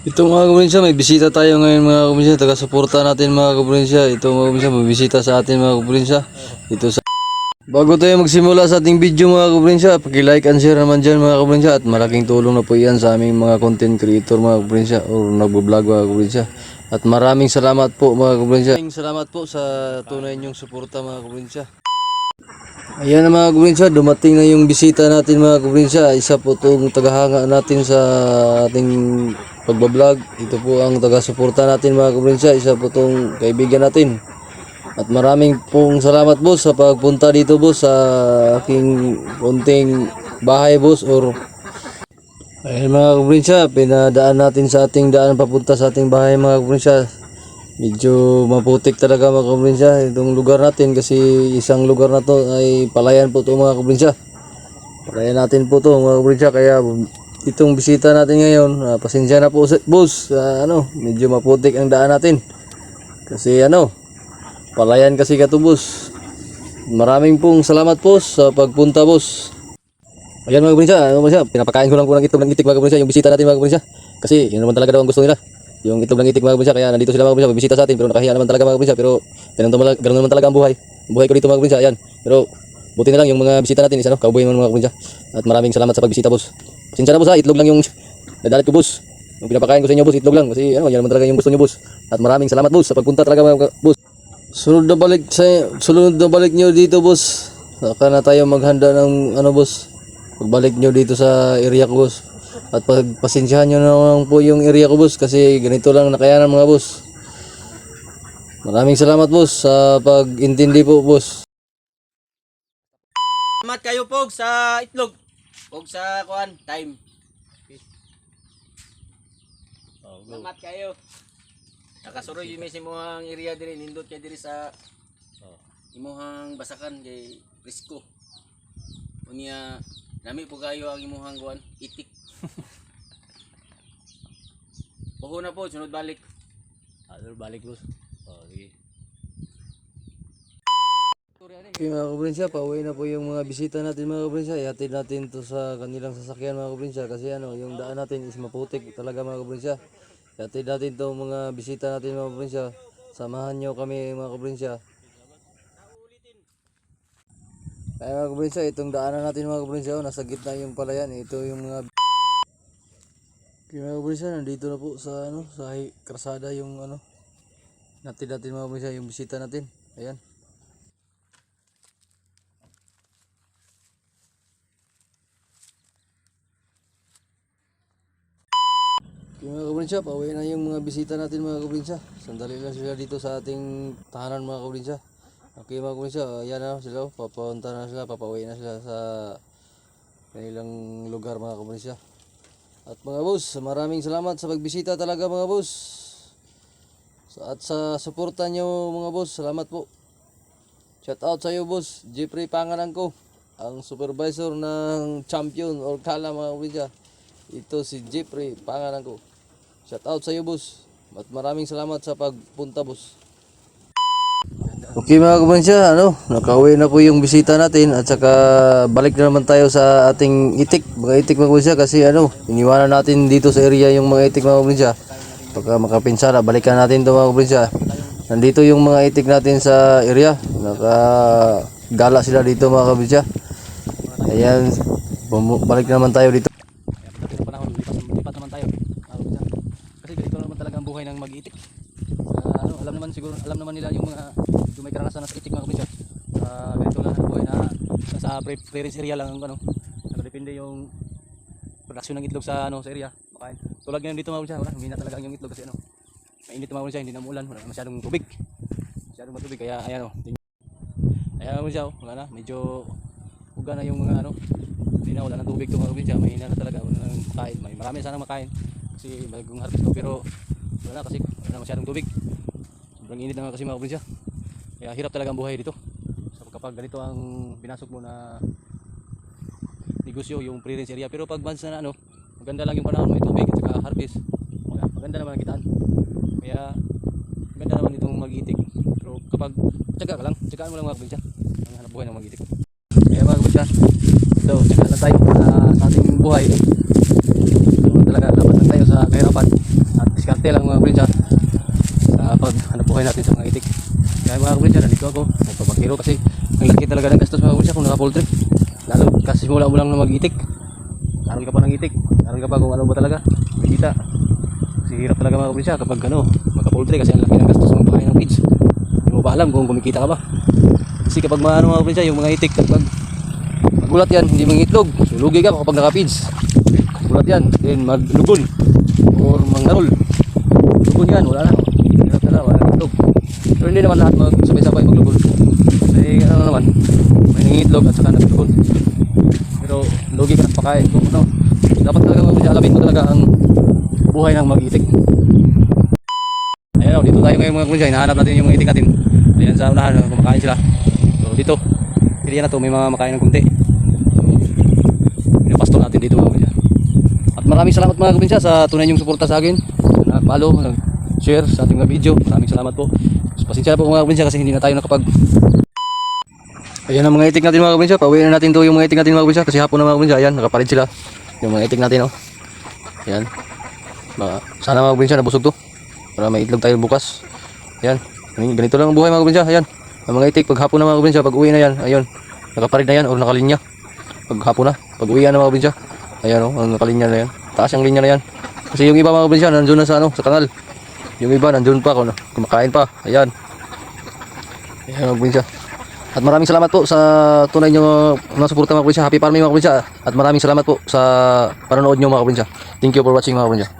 Ito mga kabrinsya, may bisita tayo ngayon mga kabrinsya. Taga-suporta natin mga kabrinsya. Ito mga kabrinsya, may bisita sa atin mga kabrinsya. Ito sa... Bago tayo magsimula sa ating video mga kabrinsya, paki-like and share naman dyan mga kabrinsya. At malaking tulong na po yan sa aming mga content creator mga kabrinsya o nagbo-vlog mga kabrinsya. At maraming salamat po mga kabrinsya. Maraming salamat po sa tunay niyong suporta mga kabrinsya. Ayan na mga kabrinsya, dumating na yung bisita natin mga kabrinsya. Isa po itong tagahanga natin sa ating pagbablog. Ito po ang taga-suporta natin mga kabrinsya. Isa po itong kaibigan natin. At maraming pong salamat boss sa pagpunta dito boss sa aking konting bahay boss or Ayan mga kabrinsya, pinadaan natin sa ating daan papunta sa ating bahay mga kabrinsya. Medyo maputik talaga mga kabrinsya itong lugar natin kasi isang lugar na to ay palayan po to mga kabrinsya. Palayan natin po to mga kabrinsya kaya itong bisita natin ngayon, ah, pasensya na po boss, Ah, ano, medyo maputik ang daan natin. Kasi ano, palayan kasi ka to boss. Maraming pong salamat po sa pagpunta boss. Ayan mga kabrinsya, ano ba siya? Pinapakain ko lang po ng itlog itik mga kabrinsya, yung bisita natin mga kabrinsya. Kasi yun naman talaga daw ang gusto nila. Yung itlog ng itik mga kabrinsya, kaya nandito sila mga kabrinsya, bisita sa atin, pero nakahiya naman talaga mga kabrinsya, pero ganun, naman- ganun naman talaga ang buhay. Buhay ko dito mga kabrinsya, ayan. Pero buti na lang yung mga bisita natin, is ano, kaubuhay naman mga kabrinsya. At maraming salamat sa pagbisita boss. Pasensya na boss ha, itlog lang yung nadalat ko boss. Yung pinapakain ko sa inyo boss, itlog lang. Kasi ano, yan naman talaga yung gusto nyo boss. At maraming salamat boss sa pagpunta talaga mga boss. Sunod na balik sa sunod na balik nyo dito boss. Saka na tayo maghanda ng ano boss. Pagbalik nyo dito sa area ko boss. At pagpasensyahan nyo na lang po yung area ko boss kasi ganito lang nakayanan mga boss. Maraming salamat boss sa pag-intindi po boss. Salamat kayo pog sa itlog. Pog sa kuan time. Salamat kayo. Nakasuroy yung may simuhang area diri nindot kay diri sa imuhang basakan kay Risco. Unya nami po kayo ang imuhang kuan itik. Buho na po, sunod balik. Ano balik boss? Oh, sige. Okay mga kabrinsya, pauwi na po yung mga bisita natin mga kabrinsya. Ihatid natin to sa kanilang sasakyan mga kabrinsya kasi ano, yung daan natin is maputik talaga mga kabrinsya. Ihatid natin to mga bisita natin mga kabrinsya. Samahan nyo kami mga kabrinsya. Kaya mga kabrinsya, itong daanan natin mga kabrinsya, oh, nasa gitna yung palayan. Ito yung mga Okay, mga kabrinsya, nandito na po sa ano, sa krasada yung ano, natin natin mga kabrinsya, yung bisita natin. Ayan. Okay, mga kabrinsya, pauwi na yung mga bisita natin mga kabrinsya. Sandali lang sila dito sa ating tahanan mga kabrinsya. Okay mga kabrinsya, ayan na sila, papunta na sila, papauwi na sila sa kanilang lugar mga kabrinsya. At mga boss, maraming salamat sa pagbisita talaga mga boss. At sa suporta nyo mga boss, salamat po. Shout out sa iyo boss, Jeffrey Pangalan ko, ang supervisor ng champion or kala mga kabrinsya. Ito si Jeffrey Pangalan ko. Shout out sa iyo boss. At maraming salamat sa pagpunta boss. Okay mga kabrinsya, ano, nakauwi na po yung bisita natin at saka balik na naman tayo sa ating itik, mga itik mga kabrinsya kasi ano, iniwanan natin dito sa area yung mga itik mga kabrinsya. Pagka makapinsara, balikan natin to mga kabrinsya. Nandito yung mga itik natin sa area, naka gala sila dito mga kabrinsya. Ayan, balik na naman tayo dito. Pero panahon, lipas, lipat naman tayo. Ah, bisa. Kasi ganito naman talaga ang buhay ng mag-itik. Ah, ano, alam naman siguro, alam naman nila yung mga yung may karanasan na sa itik mga kabisyo. Ah, ganito lang ang buhay na sa clearance area lang ang ano. Nakadepende yung production ng itlog sa ano sa area. Makain. Tulad ngayon dito mga kabisyo, wala, hindi na talaga yung itlog kasi ano. Mainit mga kabisyo, hindi na umulan, wala masyadong tubig. Masyadong matubig kaya ayan oh. Ayan mga kabisyo, wala na, medyo uga na yung mga ano, hindi na wala ng tubig mga kabisyo, mahina na talaga, wala nang makain. May marami sana makain kasi bagong harvest ko pero wala kasi wala na masyadong tubig. Sobrang init na kasi mga kabisyo. Kaya hirap talaga ang buhay dito. So kapag ganito ang binasok mo na negosyo, yung pre-range area. Pero pag once na ano, maganda lang yung panahon, may tubig at saka harvest. Wala, maganda naman ang kitaan. Kaya maganda naman itong mag-itik. Pero kapag tsaga ka lang, tsagaan mo lang mga kabisyo. Ang hanap buhay ng mag-itik. Kaya mga kabisyo, so tsaga lang tayo sa ating buhay. So, talaga dapat lang tayo sa kahirapan swerte lang mga kaprinsya sa paghanap buhay natin sa mga itik. Mga kaprinsya, nandito ako, nagpapakiro kasi ang laki talaga ng gastos mga kaprinsya kung naka-poultry. Lalo kasi simula mo lang na mag-itik. Karoon ka pa ng itik, karoon ka pa kung ano ba talaga, may kita. Kasi hirap talaga mga kaprinsya kapag ano, magka-poultry kasi ang laki ng gastos ng pakain ng feeds. Hindi mo ba alam kung kumikita ka ba. Kasi kapag mga ano mga kaprinsya, yung mga itik, kapag magulat yan, hindi mangitlog, sulugi ka kapag naka-feeds. Magulat yan, then maglugol or mangarol. Lugol yan, wala na. Hirap na lang, wala nang itlog. Pero hindi naman lahat magsabay-sabay maglugol. Kasi ano naman, may nangitlog at saka naglugol. Pero lugi ka ng pakain kung ano. Dapat talaga alamin mo talaga ang buhay ng mag-itik. Ayan o, dito tayo ngayon mga kunsya. Hinahanap natin yung mga itik natin. Ayan sa unahan, kumakain sila. So dito, pilihan na to, may mga makain ng kunti. Pinapasto natin dito mga kunsya. At maraming salamat mga kunsya sa tunay niyong suporta sa akin. Nag-follow, nag-share sa ating mga video. Maraming salamat po. Pasensya na po mga kunsya kasi hindi na tayo nakapag Ayan ang mga itik natin mga kabinsya. Pauwiin na natin to yung mga itik natin mga kabinsya. Kasi hapon na mga kabinsya. Ayan, nakapalit sila. Yung mga itik natin, oh. Ayan. Sana mga kabinsya nabusog to. Para may itlog tayo bukas. Ayan. Ganito lang ang buhay mga kabinsya. Ayan. Ang mga itik, pag hapon na mga kabinsya, pag uwi na yan, ayun. Nakapalit na yan or nakalinya. Pag hapon na. Pag uwi na mga kabinsya. Ayan, oh. Ang nakalinya na yan. Taas ang linya na yan. Kasi yung iba mga kabinsya, nandun na sa ano, sa kanal. Yung iba, nandun pa, kung kumakain pa. Ayan. Ayan mga kabinsya. At maraming salamat po sa tunay nyo mga suporta mga kaprinsya. Happy farming mga kaprinsya. At maraming salamat po sa panonood nyo mga kaprinsya. Thank you for watching mga kaprinsya.